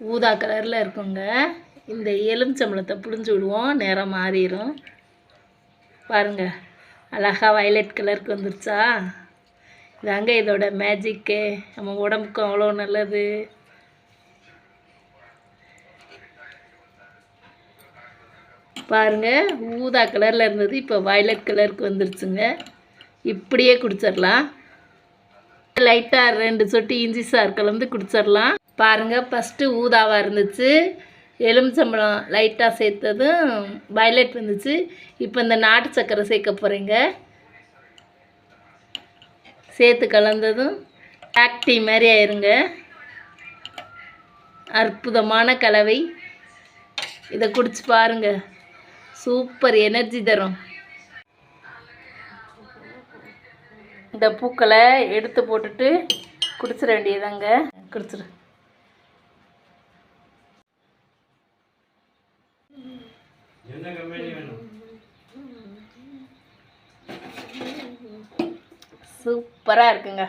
ஊதா கலரில் இருக்குங்க. இந்த எலுமிச்சம்பளத்தை புழிஞ்சு விடுவோம். நேரம் மாறிடும் பாருங்க. அழகா வயலட் கலருக்கு வந்துருச்சா? இதாங்க இதோட மேஜிக்கு நம்ம உடம்புக்கு அவ்வளோ நல்லது. பாருங்க ஊதா கலரில் இருந்தது இப்போ வயலட் கலருக்கு வந்துருச்சுங்க. இப்படியே குடிச்சிடலாம். லைட்டாக ரெண்டு சொட்டு இஞ்சி சார் கலந்து குடிச்சிடலாம். பாருங்கள் ஃபஸ்ட்டு ஊதாவாக இருந்துச்சு. எலுமிச்சம்பழம் லைட்டாக சேர்த்ததும் வயலட் வந்துச்சு. இப்போ இந்த நாட்டு சக்கரை சேர்க்க போகிறேங்க சேர்த்து கலந்ததும் black டீ மாதிரி ஆயிருங்க. அற்புதமான கலவை. இதை குடிச்சு பாருங்க. சூப்பர் எனர்ஜி தரும். இந்த பூக்களை எடுத்து போட்டுட்டு குடிச்சிட வேண்டியதாங்க குடிச்சிரு. என்ன கம்பெனி வேணும்? சூப்பராக இருக்குங்க.